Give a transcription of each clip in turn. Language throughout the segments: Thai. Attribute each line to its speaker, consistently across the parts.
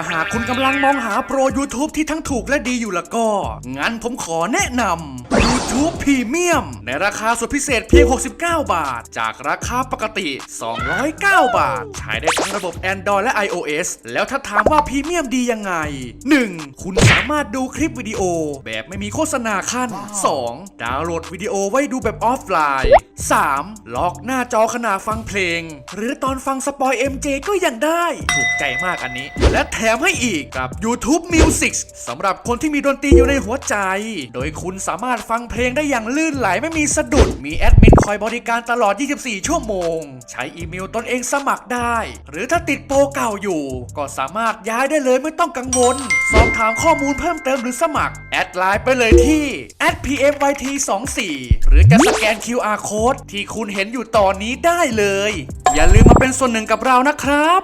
Speaker 1: ถ้าหากคุณกำลังมองหาโปร YouTube ที่ทั้งถูกและดีอยู่ล้วก็ งั้นผมขอแนะนำ YouTube Premium ในราคาสุดพิเศษเพียง 69 บาท จากราคาปกติ 209 บาท ใช้ได้ทั้งระบบ Android และ iOS แล้วถ้าถามว่าพรีเมียมดียังไง 1. คุณสามารถดูคลิปวิดีโอ แบบไม่มีโฆษณาขั้น 2. ดาวน์โหลดวิดีโอไว้ดูแบบออฟไลน์ 3. ล็อกหน้าจอขณะฟังเพลง หรือตอนฟังสปอย MJ ก็ยังได้ ถูกใจมากอันนี้ และแถมให้อีกกับ YouTube Music สำหรับคนที่มีดนตรีอยู่ในหัวใจ โดยคุณสามารถฟังเพลงได้อย่างลื่นไหลไม่มีสะดุด มีแอดมินคอยบริการตลอด 24 ชั่วโมง ใช้อีเมลตนเองสมัครได้ หรือถ้าติดโปรเก่าอยู่ ก็สามารถย้ายได้เลยไม่ต้องกังวล สอบถามข้อมูลเพิ่มเติมหรือสมัคร แอดไลน์ไปเลยที่ @pmyt24 หรือจะสแกน QR code ที่คุณเห็นอยู่ตอนนี้ได้เลย อย่าลืมมาเป็นส่วนหนึ่งกับเรานะครับ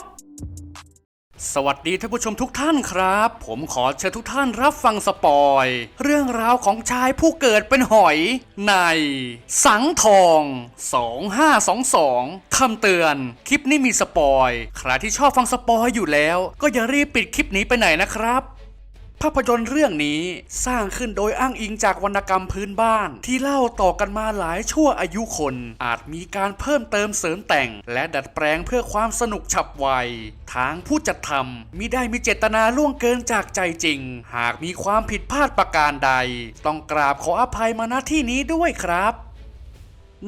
Speaker 1: สวัสดีท่านผู้ชมทุกท่านครับ ผมขอเชิญทุกท่านรับฟังสปอย เรื่องราวของชายผู้เกิดเป็นหอยใน สังทอง 2522คำเตือน คลิปนี้มีสปอย ใครที่ชอบฟังสปอยอยู่แล้ว ก็อย่ารีบปิดคลิปนี้ไปไหนนะครับ ภาพยนตร์เรื่องนี้สร้างขึ้นโดยอ้างอิงจากวรรณกรรมพื้นบ้าน ที่เล่าต่อกันมาหลายชั่วอายุคน อาจมีการเพิ่มเติมเสริมแต่ง และดัดแปลงเพื่อความสนุกฉับไว ทางผู้จัดทำมิได้มีเจตนาล่วงเกินจากใจจริง หากมีความผิดพลาดประการใด ต้องกราบขออภัยมาณที่นี้ด้วยครับ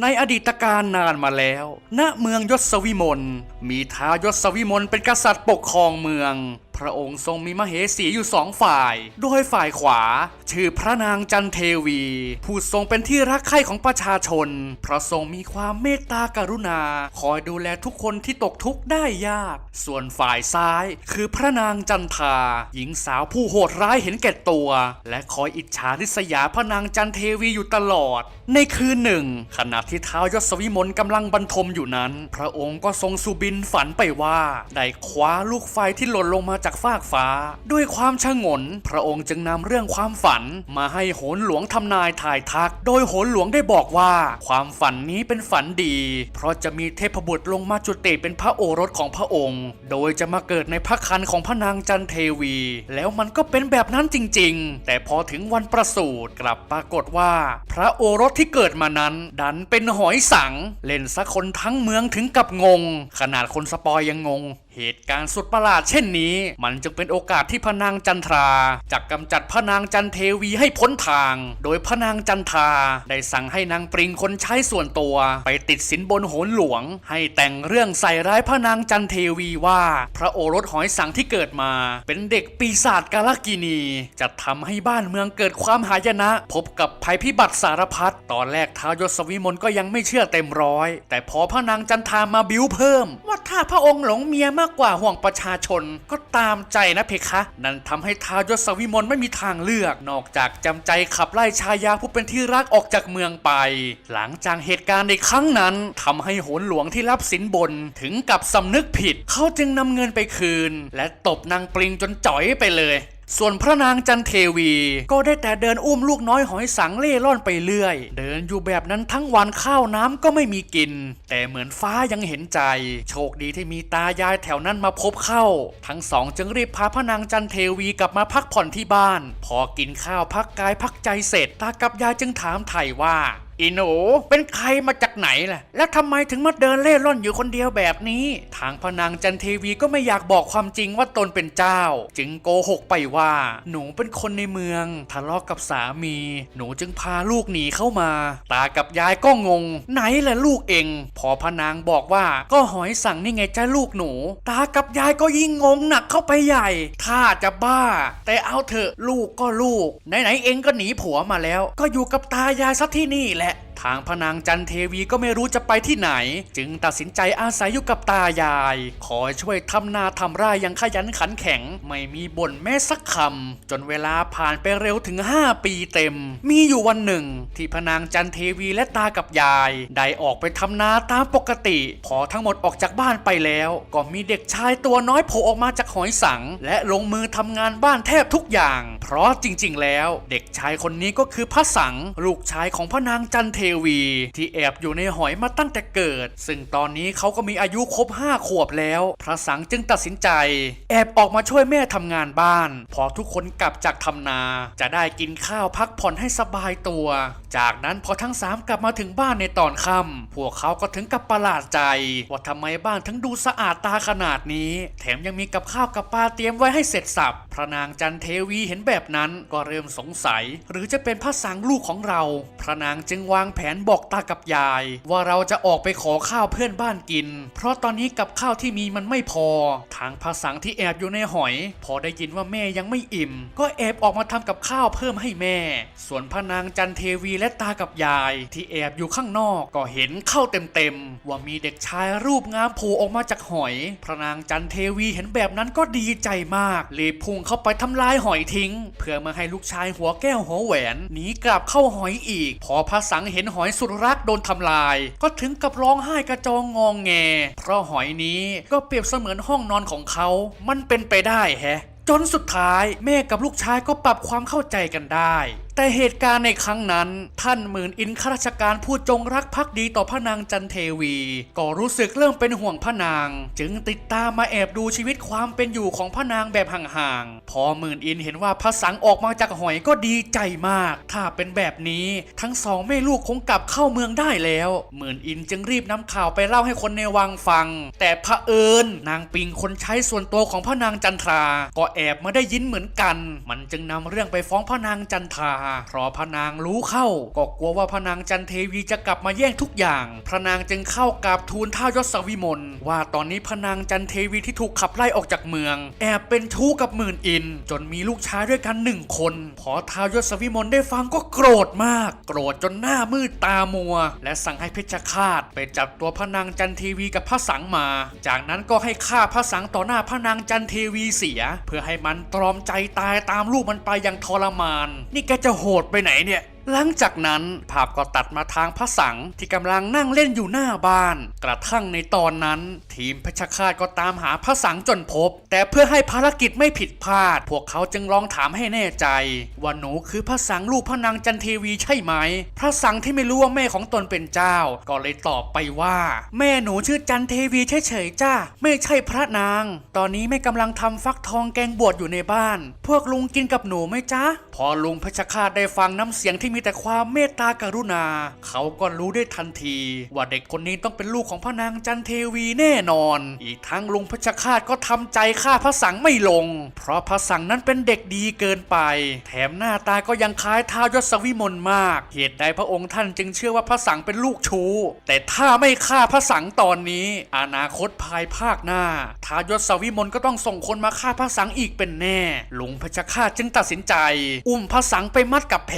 Speaker 1: ในอดีตการนานมาแล้ว ณ เมืองยศวิมล มีท้าวยศวิมลเป็นกษัตริย์ปกครองเมือง พระองค์ทรงมีมเหสีอยู่สองฝ่าย โดยฝ่ายขวา ชื่อพระนางจันเทวี ผู้ทรงเป็นที่รักใคร่ของประชาชนเพราะทรงมีความเมตตากรุณา คอยดูแลทุกคนที่ตกทุกข์ได้ยาก ส่วนฝ่ายซ้าย คือพระนางจันทา หญิงสาวผู้โหดร้ายเห็นแก่ตัว และคอยอิจฉาริษยาพระนางจันเทวีอยู่ตลอด ในคืนหนึ่งขณะที่เท้ายศวิมลกำลังบรรทมอยู่นั้น พระองค์ก็ทรงสุบินฝันไปว่า ได้คว้าลูกไฟที่หล่นลงมาจากฟากฟ้า ด้วยความชะงน พระองค์จึงนำเรื่องความฝันมาให้โหนหลวงทำนายถ่ายทัก โดยโหนหลวงได้บอกว่า ความฝันนี้เป็นฝันดี เพราะจะมีเทพบุตรลงมาจุติเป็นพระโอรสของพระองค์ โดยจะมาเกิดในพระคันของพระนางจันเทวี แล้วมันก็เป็นแบบนั้นจริง ๆ แต่พอถึงวันประสูติกลับปรากฏว่า พระโอรสที่เกิดมานั้นดันเป็นหอยสัง เล่นซะคนทั้งเมืองถึงกับงง ขนาดคนสปอยยังงง เหตุการณ์สุดประหลาดเช่นนี้ มันจึงเป็นโอกาสที่พระนางจันทราจะกกำจัดพระนางจันเทวีให้พ้นทาง โดยพระนางจันทราได้สั่งให้นางปริงคนใช้ส่วนตัว ไปติดสินบนโหนหลวง ให้แต่งเรื่องใส่ร้ายพระนางจันเทวีว่า พระโอรสหอยสังที่เกิดมา เป็นเด็กปีศาจกาลกินี จะทำให้บ้านเมืองเกิดความหายนะ พบกับภัยพิบัติสารพัดตอนแรกท้าวยศวิมลก็ยังไม่เชื่อเต็มร้อย แต่พอพระนางจันทรามาบิ้วเพิ่ม ว่าถ้าพระองค์หลงเมียมากกว่าห่วงประชาชนก็ตามใจนะเพคะ นั่นทำให้ท้าวยศวิมลไม่มีทางเลือก นอกจากจำใจขับไล่ชายาผู้เป็นที่รักออกจากเมืองไป หลังจากเหตุการณ์ในครั้งนั้นทำให้โหนหลวงที่รับสินบนถึงกับสำนึกผิด เขาจึงนำเงินไปคืน และตบนางปริงจนจ่อยไปเลย ส่วนพระนางจันเทวี ก็ได้แต่เดินอุ้มลูกน้อยหอยสังเล่ร่อนไปเรื่อย เดินอยู่แบบนั้นทั้งวันข้าวน้ำก็ไม่มีกิน แต่เหมือนฟ้ายังเห็นใจ โชคดีที่มีตายายแถวนั้นมาพบเข้า ทั้งสองจึงรีบพาพระนางจันเทวีกลับมาพักผ่อนที่บ้าน พอกินข้าวพักกายพักใจเสร็จตากับยายจึงถามไถ่ว่า อีหนูเป็นใครมาจากไหนล่ะ แล้วทำไมถึงมาเดินเล่ร่อนอยู่คนเดียวแบบนี้ ทางพนางจันเทวีก็ไม่อยากบอกความจริงว่าตนเป็นเจ้า จึงโกหกไปว่า หนูเป็นคนในเมือง ทะเลาะกับสามี หนูจึงพาลูกหนีเข้ามา ตากับยายก็งง ไหนล่ะลูกเองพอพนางบอกว่าก็หอยสั่งนี่ไงจ้าลูกหนู ตากับยายก็ยิ่งงงหนักเข้าไปใหญ่ถ้าจะบ้า แต่เอาเถอะลูกก็ลูกไหนๆเองก็หนีผัวมาแล้ว ก็อยู่กับตายายซะที่นี่แหละางพนางจันเทวีก็ไม่รู้จะไปที่ไหน จึงตัดสินใจอาศัยอยู่กับตายาย คอยช่วยทำนาทำไร่อย่างขยันขันแข็ง ไม่มีบ่นแม้สักคำจนเวลาผ่านไปเร็วถึง 5 ปีเต็ม มีอยู่วันหนึ่ง ที่พนางจันเทวีและตากับยาย ได้ออกไปทำนาตามปกติ พอทั้งหมดออกจากบ้านไปแล้ว ก็มีเด็กชายตัวน้อยโผล่ออกมาจากหอยสัง และลงมือทำงานบ้านแทบทุกอย่าง เพราะจริง ๆ แล้ว เด็กชายคนนี้ก็คือพระสัง ลูกชายของพนางจันเทวที่แอบอยู่ในหอยมาตั้งแต่เกิด ซึ่งตอนนี้เขาก็มีอายุครบห้าขวบแล้ว พระสังจึงตัดสินใจ แอบออกมาช่วยแม่ทำงานบ้าน พอทุกคนกลับจากทำนา จะได้กินข้าวพักผ่อนให้สบายตัว จากนั้นพอทั้งสามกลับมาถึงบ้านในตอนค่ำพวกเขาก็ถึงกับประหลาดใจ ว่าทำไมบ้านถึงดูสะอาดตาขนาดนี้ แถมยังมีกับข้าวกับปลาเตรียมไว้ให้เสร็จสับพระนางจันเทวีเห็นแบบนั้นก็เริ่มสงสัย หรือจะเป็นพระสังลูกของเรา พระนางจึงวางแผนบอกตากับยาย ว่าเราจะออกไปขอข้าวเพื่อนบ้านกิน เพราะตอนนี้กับข้าวที่มีมันไม่พอ ทางพระสังที่แอบอยู่ในหอย พอได้ยินว่าแม่ยังไม่อิ่ม ก็แอบออกมาทำกับข้าวเพิ่มให้แม่ ส่วนพระนางจันเทวีและตากับยาย ที่แอบอยู่ข้างนอกก็เห็นเข้าเต็มๆว่ามีเด็กชายรูปงามโผล่ออกมาจากหอย พระนางจันเทวีเห็นแบบนั้นก็ดีใจมากรีบพุ่งเข้าไปทำลายหอยทิ้ง เพื่อมาให้ลูกชายหัวแก้วหัวแหวนหนีกลับเข้าหอยอีก พอพระสังเห็นหอยสุดรักโดนทำลาย ก็ถึงกับร้องไห้กระจองงองแง เพราะหอยนี้ก็เปรียบเสมือนห้องนอนของเขา มันเป็นไปได้แฮะ จนสุดท้ายแม่กับลูกชายก็ปรับความเข้าใจกันได้ แต่เหตุการณ์ในครั้งนั้น ท่านหมื่นอินข้าราชการผู้จงรักภักดีต่อพระนางจันเทวี ก็รู้สึกเริ่มเป็นห่วงพระนาง จึงติดตามมาแอบดูชีวิตความเป็นอยู่ของพระนางแบบห่างๆพอหมื่นอินเห็นว่าพระสังออกมาจากหอยก็ดีใจมาก ถ้าเป็นแบบนี้ทั้งสองแม่ลูกคงกลับเข้าเมืองได้แล้ว หมื่นอินจึงรีบนำข่าวไปเล่าให้คนในวังฟัง แต่พระเอิญนางปิงคนใช้ส่วนตัวของพระนางจันทรา ก็แอบมาได้ยินเหมือนกัน มันจึงนำเรื่องไปฟ้องพระนางจันทราเพราะพระนางรู้เข้า ก็กลัวว่าพระนางจันเทวีจะกลับมาแย่งทุกอย่าง พระนางจึงเข้ากราบทูลท้าวยศวิมลว่าตอนนี้พระนางจันเทวีที่ถูกขับไล่ออกจากเมือง แอบเป็นชู้กับหมื่นอิน จนมีลูกชายด้วยกันหนึ่งคน พอท้าวยศวิมลได้ฟังก็โกรธมาก โกรธจนหน้ามืดตามัว และสั่งให้เพชฌฆาตไปจับตัวพระนางจันเทวีกับพระสังมา จากนั้นก็ให้ฆ่าพระสังต่อหน้าพระนางจันเทวีเสีย เพื่อให้มันตรอมใจตายตามลูกมันไปอย่างทรมาน นี่แกจะโหดไปไหนเนี่ย หลังจากนั้นภาพก็ตัดมาทางพระสังที่กำลังนั่งเล่นอยู่หน้าบ้าน กระทั่งในตอนนั้น ทีมพชฌฆาตก็ตามหาพระสังจนพบ แต่เพื่อให้ภารกิจไม่ผิดพลาด พวกเขาจึงลองถามให้แน่ใจว่าหนูคือพระสังลูกพระนางจันเทวีใช่ไหม พระสังที่ไม่รู้ว่าแม่ของตนเป็นเจ้า ก็เลยตอบไปว่า แม่หนูชื่อจันเทวีเฉยๆจ้าไม่ใช่พระนาง ตอนนี้แม่กำลังทำฟักทองแกงบวชอยู่ในบ้าน พวกลุงกินกับหนูไหมจ๊ะพอลุงพชฌฆาตได้ฟังน้ำเสียงที่มีแต่ความเมตตากรุณา เขาก็รู้ได้ทันที ว่าเด็กคนนี้ต้องเป็นลูกของพระนางจันเทวีแน่นอน อีกทั้งลุงพชฌฆาตก็ทำใจฆ่าพระสังไม่ลง เพราะพระสังนั้นเป็นเด็กดีเกินไป แถมหน้าตาก็ยังคล้ายท้าวยศวิมลมาก เหตุใดพระองค์ท่านจึงเชื่อว่าพระสังเป็นลูกชู้ แต่ถ้าไม่ฆ่าพระสังตอนนี้ อนาคตภายภาคหน้าท้าวยศวิมลก็ต้องส่งคนมาฆ่าพระสังอีกเป็นแน่ ลุงพชฌฆาตจึงตัดสินใจ อุ้มพระสังไปมัดกับแพ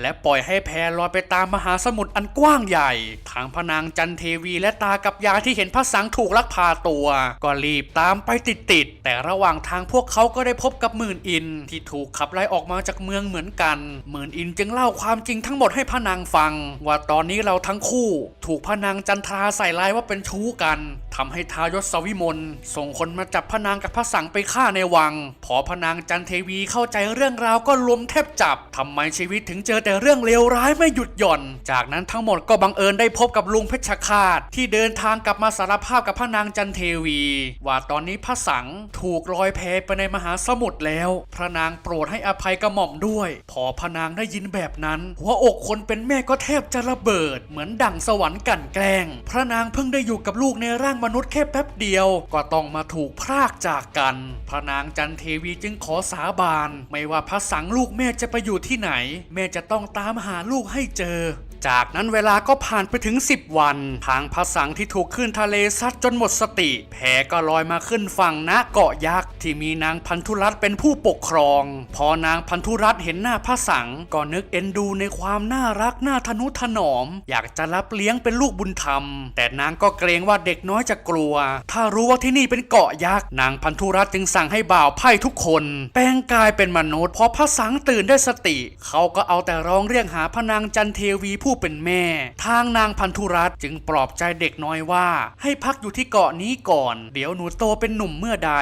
Speaker 1: และปล่อยให้แพลอยไปตามมหาสมุทรอันกว้างใหญ่ ทางพนางจันเทวีและตากับยายที่เห็นพระสังถูกลักพาตัว ก็รีบตามไปติดๆแต่ระหว่างทางพวกเขาก็ได้พบกับหมื่นอิน ที่ถูกขับไล่ออกมาจากเมืองเหมือนกัน หมื่นอินจึงเล่าความจริงทั้งหมดให้พนางฟัง ว่าตอนนี้เราทั้งคู่ ถูกพนางจันทราใส่ร้ายว่าเป็นชู้กัน ทำให้ทายศสวิมลส่งคนมาจับพระนางกับพระสังไปฆ่าในวัง พอพระนางจันเทวีเข้าใจเรื่องราวก็ลมแทบจับทำไมชีวิตถึงเจอแต่เรื่องเลวร้ายไม่หยุดหย่อน จากนั้นทั้งหมดก็บังเอิญได้พบกับลุงเพชฌฆาตที่เดินทางกลับมาสารภาพกับพระนางจันเทวี ว่าตอนนี้พระสังถูกลอยแพไปในมหาสมุทรแล้ว พระนางโปรดให้อภัยกระหม่อมด้วย พอพระนางได้ยินแบบนั้น หัวอกคนเป็นแม่ก็แทบจะระเบิด เหมือนดั่งสวรรค์กลันแกล้ง พระนางเพิ่งได้อยู่กับลูกในร่างมนุษย์แค่แป๊บเดียว ก็ต้องมาถูกพรากจากกัน พระนางจันเทวีจึงขอสาบาน ไม่ว่าพระสังลูกแม่จะไปอยู่ที่ไหน แม่จะต้องตามหาลูกให้เจอ จากนั้นเวลาก็ผ่านไปถึง 10 วันทางพระสังที่ถูกขึ้นทะเลซัดจนหมดสติ แพก็ลอยมาขึ้นฝั่งณเกาะยักษ์ที่มีนางพันธุรัตน์เป็นผู้ปกครอง พอนางพันธุรัตน์เห็นหน้าพระสังก็นึกเอ็นดูในความน่ารักน่าทนุถนอม อยากจะรับเลี้ยงเป็นลูกบุญธรรม แต่นางก็เกรงว่าเด็กน้อยจะกลัว ถ้ารู้ว่าที่นี่เป็นเกาะยักษ์นางพันธุรัตน์จึงสั่งให้บ่าวไพ่ทุกคน แปลงกายเป็นมนุษย์พอพระสังตื่นได้สติ เขาก็เอาแต่ร้องเรียกหาพระนางจันเทวีผู้ผู้เป็นแม่ ทางนางพันธุรัตน์จึงปลอบใจเด็กน้อยว่า ให้พักอยู่ที่เกาะนี้ก่อน เดี๋ยวหนูโตเป็นหนุ่มเมื่อใด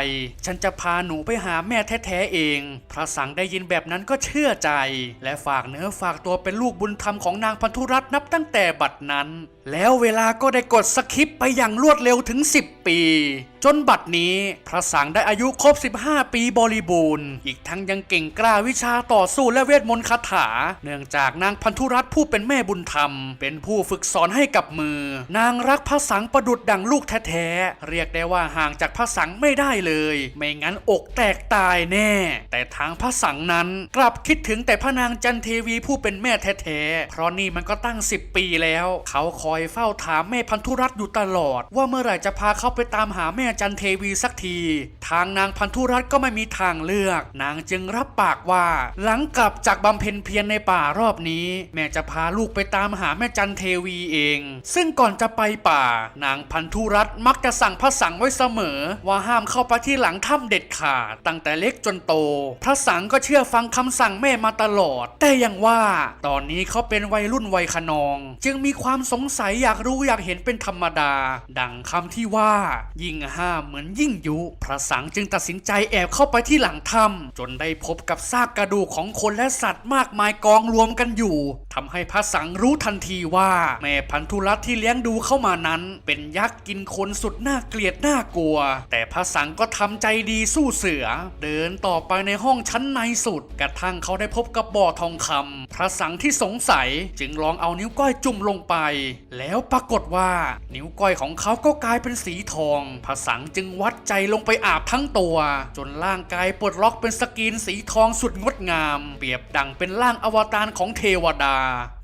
Speaker 1: ฉันจะพาหนูไปหาแม่แท้ๆเอง พระสังได้ยินแบบนั้นก็เชื่อใจ และฝากเนื้อฝากตัวเป็นลูกบุญธรรมของนางพันธุรัตน์นับตั้งแต่บัดนั้น แล้วเวลาก็ได้กดสคิปไปอย่างรวดเร็วถึง 10 ปี จนบัดนี้พระสังได้อายุครบ 15 ปีบริบูรณ์ อีกทั้งยังเก่งกล้าวิชาต่อสู้และเวทมนต์คาถา เนื่องจากนางพันธุรัตน์ผู้เป็นแม่บุญธรรม เป็นผู้ฝึกสอนให้กับมือ นางรักพระสังประดุดดังลูกแท้ๆ เรียกได้ว่าห่างจากพระสังไม่ได้เลย ไม่งั้นอกแตกตายแน่ แต่ทางพระสังนั้นกลับคิดถึงแต่พระนางจันเทวีผู้เป็นแม่แท้ๆ เพราะนี่มันก็ตั้ง 10 ปีแล้ว เขาคอยเฝ้าถามแม่พันธุรัตน์อยู่ตลอด ว่าเมื่อไหร่จะพาเขาไปตามหาแม่จันเทวีสักที ทางนางพันธุรัตน์ก็ไม่มีทางเลือก นางจึงรับปากว่า หลังกลับจากบำเพ็ญเพียรในป่ารอบนี้ แม่จะพาลูกไปตามหาแม่จันเทวีเอง ซึ่งก่อนจะไปป่า นางพันธุรัตน์มักจะสั่งพระสังไว้เสมอ ว่าห้ามเข้าไปที่หลังถ้ำเด็ดขาด ตั้งแต่เล็กจนโต พระสังก็เชื่อฟังคำสั่งแม่มาตลอด แต่อย่างว่า ตอนนี้เขาเป็นวัยรุ่นวัยขนอง จึงมีความสงสัยอยากรู้อยากเห็นเป็นธรรมดา ดังคำที่ว่า ยิ่งห้ามเหมือนยิ่งยุ พระสังจึงตัดสินใจแอบเข้าไปที่หลังถ้ำจนได้พบกับซากกระดูกของคนและสัตว์มากมายกองรวมกันอยู่ทำให้พระสังรู้ทันทีว่า แม่พันธุรัตที่เลี้ยงดูเข้ามานั้น เป็นยักษ์กินคนสุดน่าเกลียดน่ากลัว แต่พระสังก็ทำใจดีสู้เสือ เดินต่อไปในห้องชั้นในสุด กระทั่งเขาได้พบกับบ่อทองคำพระสังที่สงสัยจึงลองเอานิ้วก้อยจุ่มลงไป แล้วปรากฏว่า นิ้วก้อยของเขาก็กลายเป็นสีทอง พระสังจึงวัดใจลงไปอาบทั้งตัว จนร่างกายปลดล็อกเป็นสกรีนสีทองสุดงดงาม เปรียบดังเป็นร่างอวตารของเทวดา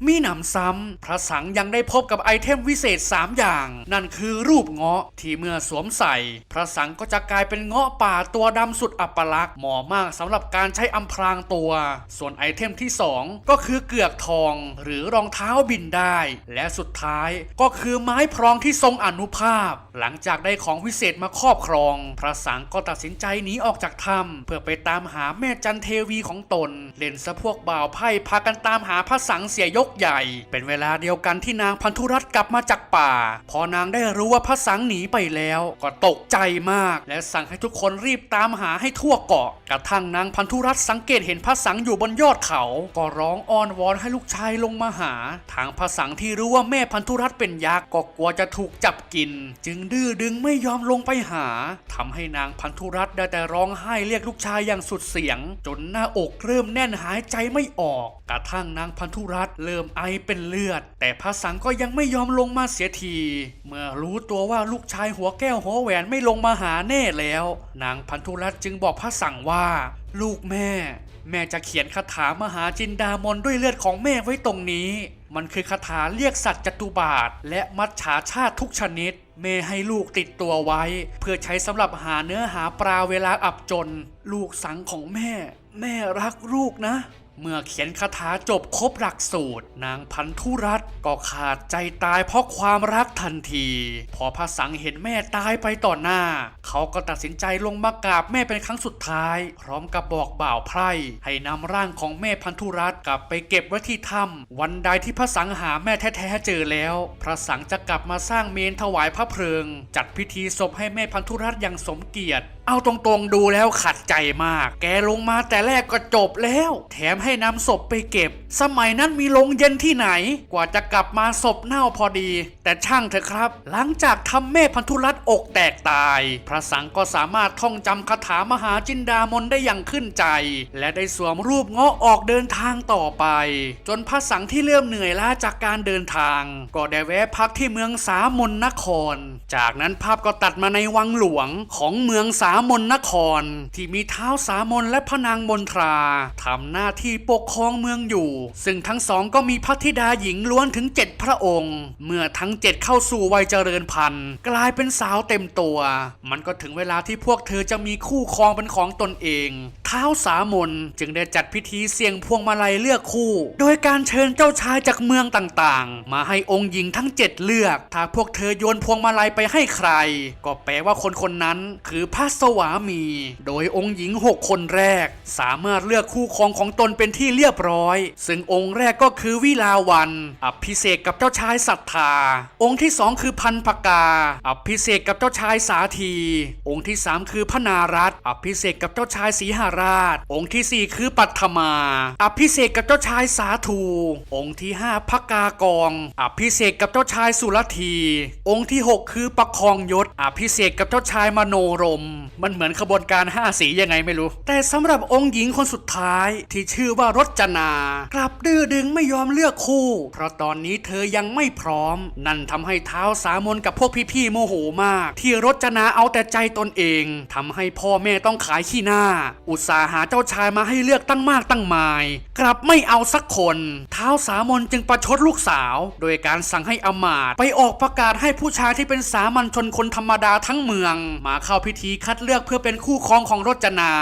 Speaker 1: มีหนำซ้ำพระสังยังได้พบกับไอเทมวิเศษ 3 อย่าง นั่นคือรูปเงาะที่เมื่อสวมใส่ พระสังก็จะกลายเป็นเงาะป่าตัวดำสุดอัปลักษณ์เหมาะมากสำหรับการใช้อำพรางตัว ส่วนไอเทมที่ 2 ก็คือเกือกทอง หรือรองเท้าบินได้ และสุดท้ายก็คือไม้พรองที่ทรงอนุภาพ หลังจากได้ของวิเศษมาครอบครอง พระสังก็ตัดสินใจหนีออกจากถ้ำเพื่อไปตามหาแม่จันเทวีของตน เล่นซะพวกบ่าวไพ่พากันตามหาพระสังเสียยกใหญ่เป็นเวลาเดียวกันที่นางพันธุรัตน์กลับมาจากป่า พอนางได้รู้ว่าพระสังหนีไปแล้ว ก็ตกใจมาก และสั่งให้ทุกคนรีบตามหาให้ทั่วเกาะ กระทั่งนางพันธุรัตน์สังเกตเห็นพระสังอยู่บนยอดเขา ก็ร้องอ้อนวอนให้ลูกชายลงมาหา ทางพระสังที่รู้ว่าแม่พันธุรัตน์เป็นยักษ์ก็กลัวจะถูกจับกิน จึงดื้อดึงไม่ยอมลงไปหาทำให้นางพันธุรัตน์ได้แต่ร้องไห้เรียกลูกชายอย่างสุดเสียง จนหน้าอกเริ่มแน่นหายใจไม่ออก กระทั่งนางพันธุรัตน์เริ่มไอเป็นเลือด แต่พระสังก็ยังไม่ยอมลงมาเสียที เมื่อรู้ตัวว่าลูกชายหัวแก้วหัวแหวนไม่ลงมาหาแน่แล้ว นางพันธุรัตน์จึงบอกพระสังว่า ลูกแม่ แม่จะเขียนคาถามหาจินดามนด้วยเลือดของแม่ไว้ตรงนี้ มันคือคาถาเรียกสัตว์จตุบาท และมัจฉาชาติทุกชนิดแม่ให้ลูกติดตัวไว้ เพื่อใช้สำหรับหาเนื้อหาปลาเวลาอับจน ลูกสังของแม่ แม่รักลูกนะ เมื่อเขียนคาถาจบครบหลักสูตร นางพันธุรัตน์ก็ขาดใจตายเพราะความรักทันที พอพระสังเห็นแม่ตายไปต่อหน้า เขาก็ตัดสินใจลงมากราบแม่เป็นครั้งสุดท้าย พร้อมกับบอกบ่าวไพร่ให้นำร่างของแม่พันธุรัตน์กลับไปเก็บไว้ที่ถ้ำวันใดที่พระสังหาแม่แท้ๆเจอแล้ว พระสังจะกลับมาสร้างเมนถวายพระเพลิง จัดพิธีศพให้แม่พันธุรัตน์อย่างสมเกียรติเอาตรงๆดูแล้วขัดใจมาก แกลงมาแต่แรกก็จบแล้ว แถมให้นำศพไปเก็บ สมัยนั้นมีโรงเย็นที่ไหน กว่าจะกลับมาศพเน่าพอดี แต่ช่างเถอะครับ หลังจากทำแม่พันธุรัตอกแตกตาย พระสังก็สามารถท่องจำคาถามหาจินดามนได้อย่างขึ้นใจ และได้สวมรูปเงาะออกเดินทางต่อไป จนพระสังที่เริ่มเหนื่อยล้าจากการเดินทาง ก็ได้แวะพักที่เมืองสามนนคร จากนั้นภาพก็ตัดมาในวังหลวงของเมืองสาามนนคร ที่มีเท้าสามนและพระนางมนทราทำหน้าที่ปกครองเมืองอยู่ ซึ่งทั้งสองก็มีพระธิดาหญิงล้วนถึงเจ็ดพระองค์ เมื่อทั้งเจ็ดเข้าสู่วัยเจริญพันธุ์ กลายเป็นสาวเต็มตัว มันก็ถึงเวลาที่พวกเธอจะมีคู่ครองเป็นของตนเอง ท้าวสามนจึงได้จัดพิธีเสี่ยงพวงมาลัยเลือกคู่ โดยการเชิญเจ้าชายจากเมืองต่างๆ มาให้องค์หญิงทั้งเจ็ดเลือก ถ้าพวกเธอโยนพวงมาลัยไปให้ใคร ก็แปลว่าคนคนนั้นคือพระสวามี โดยองค์หญิงหกคนแรก สามารถเลือกคู่ครองของตนเป็นที่เรียบร้อย ซึ่งองค์แรกก็คือวิลาวัน อภิเษกกับเจ้าชายศรัทธา องค์ที่สองคือพันพกา อภิเษกกับเจ้าชายสาธี องค์ที่สามคือพนารัตอภิเษกกับเจ้าชายสีหาราช องค์ที่สี่คือปัทมา อภิเษกกับเจ้าชายสาทูองค์ที่ห้าพกากองอภิเษกกับเจ้าชายสุรธีองค์ที่หกคือประคองยศอภิเษกกับเจ้าชายมโนรม มันเหมือนขบวนการห้าสียังไงไม่รู้ แต่สำหรับองค์หญิงคนสุดท้ายที่ชื่อว่ารจนา กลับดื้อดึงไม่ยอมเลือกคู่ เพราะตอนนี้เธอยังไม่พร้อม นั่นทำให้เท้าสามนกับพวกพี่ๆโมโหมาก ที่รจนาเอาแต่ใจตนเองทำให้พ่อแม่ต้องขายขี้หน้า อุตสาห์หาเจ้าชายมาให้เลือกตั้งมากตั้งมาย กลับไม่เอาสักคน เท้าวสามนจึงประชดลูกสาว โดยการสั่งให้อมาตไปออกประกาศให้ผู้ชายที่เป็นสามัญชนคนธรรมดาทั้งเมือง มาเข้าพิธีคัดเลือกเพื่อเป็นคู่ครองของรจนา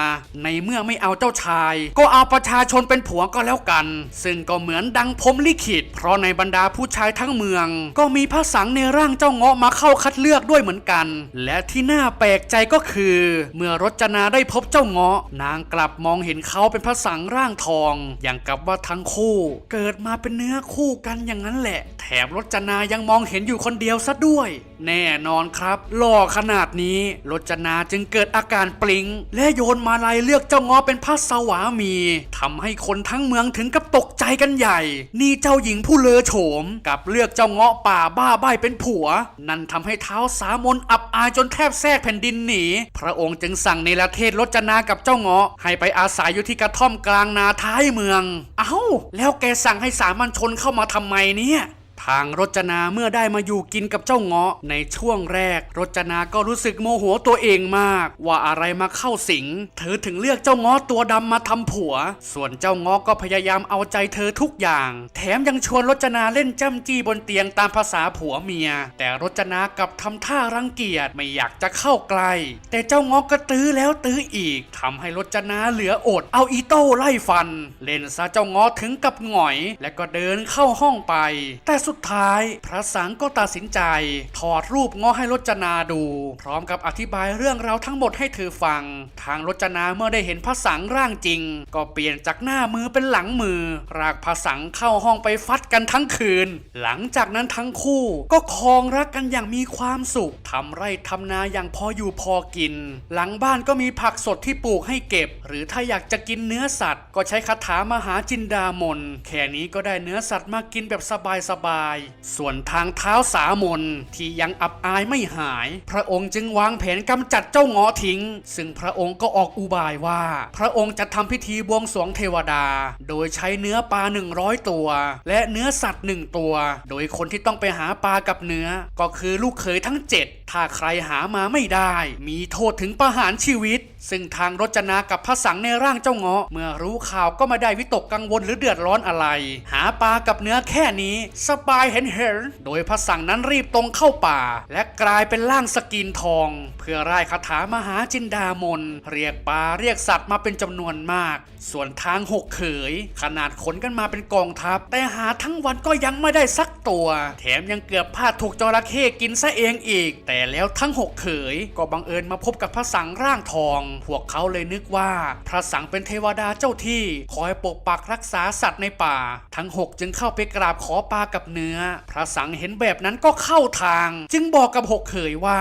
Speaker 1: ในเมื่อไม่เอาเจ้าชาย ก็เอาประชาชนเป็นผัวก็แล้วกัน ซึ่งก็เหมือนดังพรมลิขิต เพราะในบรรดาผู้ชายทั้งเมือง ก็มีพระสังในร่างเจ้าเงาะมาเข้าคัดเลือกด้วยเหมือนกัน และที่น่าแปลกใจก็คือ เมื่อรจนาได้พบเจ้าเงาะนางกลับมองเห็นเขาเป็นพระสังร่างทอง อย่างกับว่าทั้งคู่ เกิดมาเป็นเนื้อคู่กันอย่างนั้นแหละ แถมรจนายังมองเห็นอยู่คนเดียวซะด้วย แน่นอนครับ หล่อขนาดนี้รจนาจึงเกิดอาการปลิงและโยนมาลัยเลือกเจ้าเงอเป็นพระสวามีทำให้คนทั้งเมืองถึงกับตกใจกันใหญ่ นี่เจ้าหญิงผู้เลอโฉมกับเลือกเจ้าเงาะป่าบ้าใบเป็นผัว นั่นทำให้เท้าสามนอับอายจนแทบแทรกแผ่นดินหนีพระองค์จึงสั่งในประเทศรจนากับเจ้าเงาะ ให้ไปอาศัยอยู่ที่กระท่อมกลางนาท้ายเมือง เอ้า แล้วแกสั่งให้สามัญชนเข้ามาทำไมเนี่ย ทางรจนาเมื่อได้มาอยู่กินกับเจ้าเงาะ ในช่วงแรก รจนาก็รู้สึกโมโหตัวเองมาก ว่าอะไรมาเข้าสิง เธอถึงเลือกเจ้าเงาะตัวดำมาทำผัว ส่วนเจ้าเงาะก็พยายามเอาใจเธอทุกอย่าง แถมยังชวนรจนาเล่นจ้ำจี้บนเตียงตามภาษาผัวเมีย แต่รจนากลับทำท่ารังเกียจไม่อยากจะเข้าใกล้ แต่เจ้าเงาะก็ตื้อแล้วตื้ออีกทำให้รจนาเหลืออดเอาอีโต้ไล่ฟัน เล่นซะเจ้าเงาะถึงกับหงอย และก็เดินเข้าห้องไป แต่สุดท้าย พระสังก็ตัดสินใจ ถอดรูปงาะให้รจนาดู พร้อมกับอธิบายเรื่องราวทั้งหมดให้เธอฟัง ทางรจนาเมื่อได้เห็นพระสังร่างจริง ก็เปลี่ยนจากหน้ามือเป็นหลังมือรากพระสังเข้าห้องไปฟัดกันทั้งคืน หลังจากนั้นทั้งคู่ก็ครองรักกันอย่างมีความสุขทำไร่ทำนาอย่างพออยู่พอกิน หลังบ้านก็มีผักสดที่ปลูกให้เก็บ หรือถ้าอยากจะกินเนื้อสัตว์ ก็ใช้คาถามหาจินดามนแค่นี้ก็ได้เนื้อสัตว์มากินแบบสบายๆส่วนทางเท้าสามนที่ยังอับอายไม่หาย พระองค์จึงวางแผนกำจัดเจ้าเงอทิ้ง ซึ่งพระองค์ก็ออกอุบายว่า พระองค์จะทำพิธีบวงสรวงเทวดา โดยใช้เนื้อปลา 100 ตัว และเนื้อสัตว์หนึ่งตัว โดยคนที่ต้องไปหาปลากับเนื้อก็คือลูกเขยทั้ง 7 ถ้าใครหามาไม่ได้ มีโทษถึงประหารชีวิต ซึ่งทางรจนากับพระสังในร่างเจ้าเงาะ เมื่อรู้ข่าวก็ไม่ได้วิตกกังวลหรือเดือดร้อนอะไร หาปลากับเนื้อแค่นี้ สบายเห็นเห็นโดยพระสังนั้นรีบตรงเข้าป่า และกลายเป็นร่างสกินทอง เพื่อไล่คาถามหาจินดามน เรียกปลาเรียกสัตว์มาเป็นจำนวนมาก ส่วนทางหกเขย ขนาดขนกันมาเป็นกองทัพ แต่หาทั้งวันก็ยังไม่ได้สักตัว แถมยังเกือบพลาดถูกจระเข้กินซะเองอีก แต่แล้วทั้งหกเขยก็บังเอิญมาพบกับพระสังร่างทอง พวกเขาเลยนึกว่า พระสังเป็นเทวดาเจ้าที่คอยปกปักรักษาสัตว์ในป่า ทั้งหกจึงเข้าไปกราบขอปลากับเนื้อ พระสังเห็นแบบนั้นก็เข้าทาง จึงบอกกับหกเขยว่า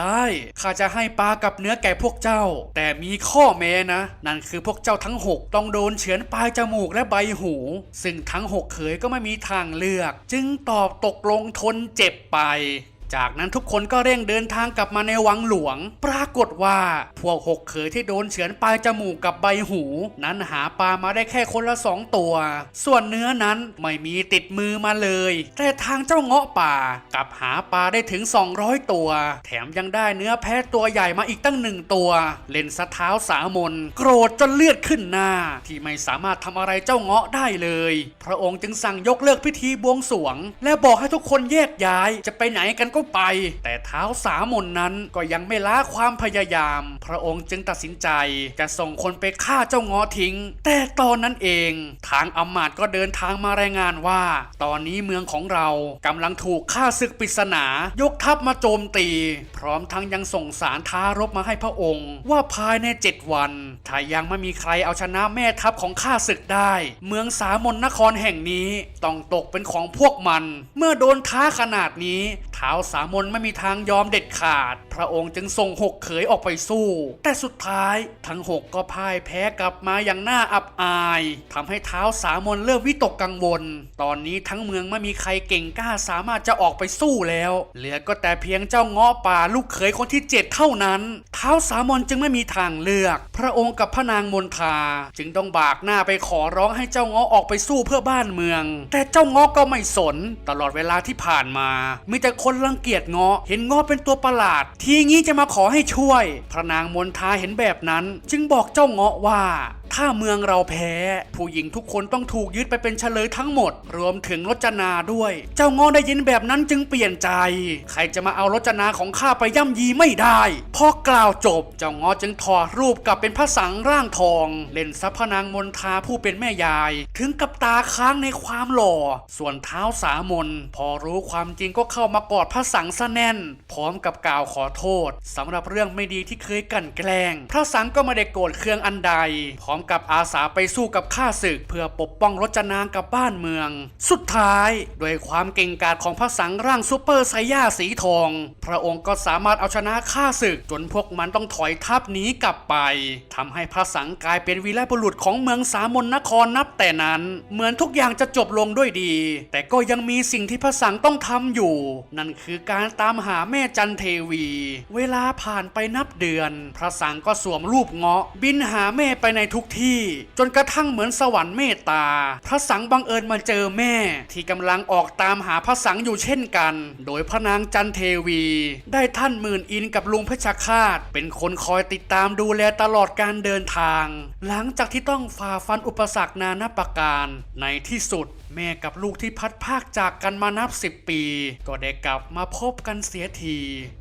Speaker 1: ได้ข้าจะให้ปลากับเนื้อแก่พวกเจ้า แต่มีข้อแม้นะ นั่นคือพวกเจ้าทั้งหกต้องโดนเฉือนปลายจมูกและใบหู ซึ่งทั้งหกเขยก็ไม่มีทางเลือก จึงตอบตกลงทนเจ็บไป จากนั้นทุกคนก็เร่งเดินทางกลับมาในวังหลวง ปรากฏว่าพวกหกเขยที่โดนเฉือนปลายจมูกกับใบหู นั้นหาปลามาได้แค่คนละสองตัว ส่วนเนื้อนั้นไม่มีติดมือมาเลย แต่ทางเจ้าเงาะป่า กลับหาปลาได้ถึง 200 ตัว แถมยังได้เนื้อแพะตัวใหญ่มาอีกตั้งหนึ่งตัว เล่นสะเท้าสามน โกรธจนเลือดขึ้นหน้า ที่ไม่สามารถทำอะไรเจ้าเงาะได้เลย พระองค์จึงสั่งยกเลิกพิธีบวงสรวง และบอกให้ทุกคนแยกย้ายจะไปไหนกันก็ไป แต่เท้าสามนนั้นก็ยังไม่ละความพยายาม พระองค์จึงตัดสินใจ จะส่งคนไปฆ่าเจ้าง้อทิ้ง แต่ตอนนั้นเอง ทางอำมาตย์ก็เดินทางมารายงานว่า ตอนนี้เมืองของเรากำลังถูกฆ่าศึกปริศนายกทัพมาโจมตี พร้อมทั้งยังส่งสารท้ารบมาให้พระองค์ ว่าภายในเจ็ดวันถ้ายังไม่มีใครเอาชนะแม่ทัพของข้าศึกได้ เมืองสามนนครแห่งนี้ต้องตกเป็นของพวกมัน เมื่อโดนท้าขนาดนี้ท้าวสามนไม่มีทางยอมเด็ดขาด พระองค์จึงส่งหกเขยออกไปสู้ แต่สุดท้ายทั้งหกก็พ่ายแพ้กลับมาอย่างน่าอับอายทำให้เท้าวสามนเริ่มวิตกกังวล ตอนนี้ทั้งเมืองไม่มีใครเก่งกล้าสามารถจะออกไปสู้แล้ว เหลือก็แต่เพียงเจ้าเงาะป่าลูกเขยคนที่เจ็ดเท่านั้นเท้าวสามนจึงไม่มีทางเลือก พระองค์กับพระนางมนทา จึงต้องบากหน้าไปขอร้องให้เจ้าเงาะออกไปสู้เพื่อบ้านเมือง แต่เจ้าเงาะก็ไม่สน ตลอดเวลาที่ผ่านมา มีแต่คนรังเกียจเงาะ เห็นเงาะเป็นตัวประหลาด ทีงี้จะมาขอให้ช่วย พระนางมนทาเห็นแบบนั้น จึงบอกเจ้าเงาะว่า ถ้าเมืองเราแพ้ ผู้หญิงทุกคนต้องถูกยึดไปเป็นเฉลยทั้งหมด รวมถึงรจนาด้วย เจ้างอได้ยินแบบนั้นจึงเปลี่ยนใจ ใครจะมาเอารจนาของข้าไปย่ำยีไม่ได้พอกล่าวจบ เจ้างอจึงถอดรูปกลับเป็นพระสังร่างทอง เล่นซับพระนางมนทาผู้เป็นแม่ยาย ถึงกับตาค้างในความหล่อ ส่วนเท้าสามน พอรู้ความจริงก็เข้ามากอดพระสังซะแน่น พร้อมกับกล่าวขอโทษสำหรับเรื่องไม่ดีที่เคยกั่นแกล้ง พระสังก็ไม่ได้โกรธเคืองอันใด พร้อมกับอาสาไปสู้กับข้าศึก เพื่อปกป้องรจนางกับบ้านเมือง สุดท้ายด้วยความเก่งกาจของพระสังร่างซูเปอร์ไซย่าสีทอง พระองค์ก็สามารถเอาชนะข้าศึก จนพวกมันต้องถอยทัพหนีกลับไปทำให้พระสังกลายเป็นวีรบุรุษของเมืองสามนนครนับแต่นั้น เหมือนทุกอย่างจะจบลงด้วยดี แต่ก็ยังมีสิ่งที่พระสังต้องทำอยู่ นั่นคือการตามหาแม่จันเทวี เวลาผ่านไปนับเดือน พระสังก็สวมรูปเงาะ บินหาแม่ไปในทุกที่ จนกระทั่งเหมือนสวรรค์เมตตา พระสังบังเอิญมาเจอแม่ ที่กำลังออกตามหาพระสังอยู่เช่นกัน โดยพระนางจันเทวี ได้ท่านหมื่นอินกับลุงเพชฌฆาต เป็นคนคอยติดตามดูแลตลอดการเดินทาง หลังจากที่ต้องฝ่าฟันอุปสรรคนานาประการ ในที่สุด แม่กับลูกที่พัดภาคจากกันมานับสิบปี ก็ได้กลับมาพบกันเสียที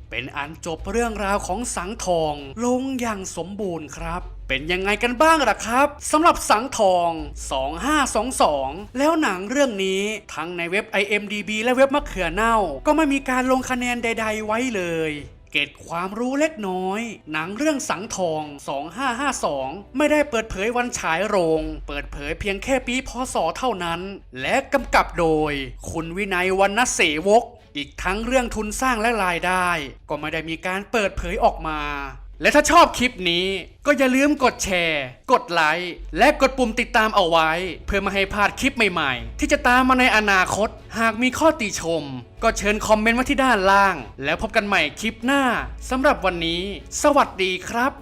Speaker 1: เป็นอันจบเรื่องราวของสังทองลงอย่างสมบูรณ์ครับเป็นยังไงกันบ้างล่ะครับสำหรับสังทอง 2522 แล้วหนังเรื่องนี้ ทั้งในเว็บ IMDB และเว็บมะเขือเน่า ก็ไม่มีการลงคะแนนใด ๆ ไว้เลย เกตความรู้เล็กน้อย หนังเรื่องสังทอง 2552 ไม่ได้เปิดเผยวันฉายโรง เปิดเผยเพียงแค่ปีพศเท่านั้น และกำกับโดย คุณวินัยวรรณเสวกอีกทั้งเรื่องทุนสร้างและรายได้ ก็ไม่ได้มีการเปิดเผยออกมา และถ้าชอบคลิปนี้ก็อย่าลืมกดแชร์ กดไลค์ และกดปุ่มติดตามเอาไว้ เพื่อไม่ให้พลาดคลิปใหม่ๆ ที่จะตามมาในอนาคต หากมีข้อติชม ก็เชิญคอมเมนต์มาที่ด้านล่าง แล้วพบกันใหม่คลิปหน้าสำหรับวันนี้ สวัสดีครับ